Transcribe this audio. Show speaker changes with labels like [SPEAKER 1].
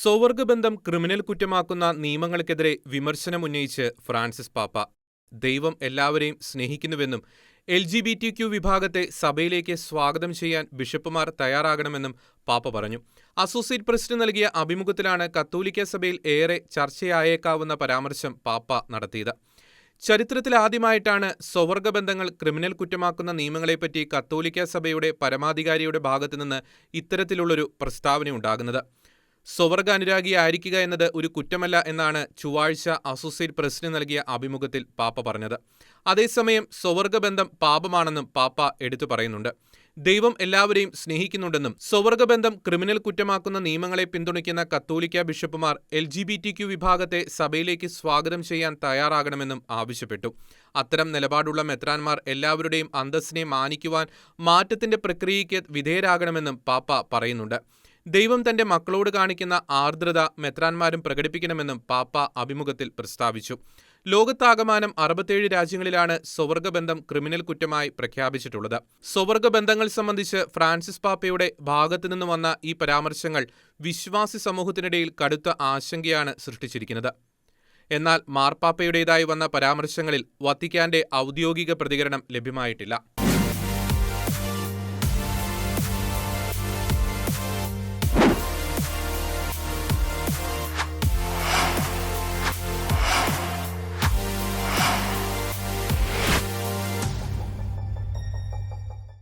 [SPEAKER 1] സ്വവർഗബന്ധം criminal കുറ്റമാക്കുന്ന നിയമങ്ങൾക്കെതിരെ വിമർശനമുന്നയിച്ച് Francis പാപ്പ. ദൈവം എല്ലാവരെയും സ്നേഹിക്കുന്നുവെന്നും L G B T Q വിഭാഗത്തെ സഭയിലേക്ക് സ്വാഗതം ചെയ്യാൻ ബിഷപ്പുമാർ തയ്യാറാകണമെന്നും പാപ്പ പറഞ്ഞു. അസോസിയേറ്റ് പ്രസിഡന്റ് നൽകിയ അഭിമുഖത്തിലാണ് കത്തോലിക്ക സഭയിൽ ഏറെ ചർച്ചയായേക്കാവുന്ന പരാമർശം പാപ്പ നടത്തിയത്. ചരിത്രത്തിലാദ്യമായിട്ടാണ് സ്വവർഗബന്ധങ്ങൾ ക്രിമിനൽ കുറ്റമാക്കുന്ന നിയമങ്ങളെപ്പറ്റി കത്തോലിക്ക സഭയുടെ പരമാധികാരിയുടെ ഭാഗത്തുനിന്ന് ഇത്തരത്തിലുള്ളൊരു പ്രസ്താവനയുണ്ടാകുന്നത് സ്വവർഗ അനുരാഗിയായിരിക്കുക എന്നത് ഒരു കുറ്റമല്ല എന്നാണ് ചൊവ്വാഴ്ച അസോസിയേറ്റ് പ്രസിന് നൽകിയ അഭിമുഖത്തിൽ പാപ്പ പറഞ്ഞത്. അതേസമയം സ്വവർഗബന്ധം പാപമാണെന്നും പാപ്പ എടുത്തു പറയുന്നുണ്ട്. ദൈവം എല്ലാവരെയും സ്നേഹിക്കുന്നുണ്ടെന്നും സ്വവർഗബന്ധം ക്രിമിനൽ കുറ്റമാക്കുന്ന നിയമങ്ങളെ പിന്തുണയ്ക്കുന്ന കത്തോലിക്ക ബിഷപ്പുമാർ L G B T Q വിഭാഗത്തെ സഭയിലേക്ക് സ്വാഗതം ചെയ്യാൻ തയ്യാറാകണമെന്നും ആവശ്യപ്പെട്ടു. അത്തരം നിലപാടുള്ള മെത്രാൻമാർ എല്ലാവരുടെയും അന്തസ്സിനെ മാനിക്കുവാൻ മാറ്റത്തിന്റെ പ്രക്രിയയ്ക്ക് വിധേയരാകണമെന്നും പാപ്പ പറയുന്നുണ്ട്. ദൈവം തന്റെ മക്കളോട് കാണിക്കുന്ന ആർദ്രത മെത്രാന്മാരും പ്രകടിപ്പിക്കണമെന്നും പാപ്പ അഭിമുഖത്തിൽ പ്രസ്താവിച്ചു. ലോകത്താകമാനം അറുപത്തേഴ് രാജ്യങ്ങളിലാണ് സ്വവർഗബന്ധം ക്രിമിനൽ കുറ്റമായി പ്രഖ്യാപിച്ചിട്ടുള്ളത്. സ്വവർഗബന്ധങ്ങൾ സംബന്ധിച്ച് ഫ്രാൻസിസ് പാപ്പയുടെ ഭാഗത്തുനിന്ന് വന്ന ഈ പരാമർശങ്ങൾ വിശ്വാസി സമൂഹത്തിനിടയിൽ കടുത്ത ആശങ്കയാണ് സൃഷ്ടിച്ചിരിക്കുന്നത്. എന്നാൽ മാർപ്പാപ്പയുടേതായി വന്ന പരാമർശങ്ങളിൽ വത്തിക്കാന്റെ ഔദ്യോഗിക പ്രതികരണം ലഭ്യമായിട്ടില്ല.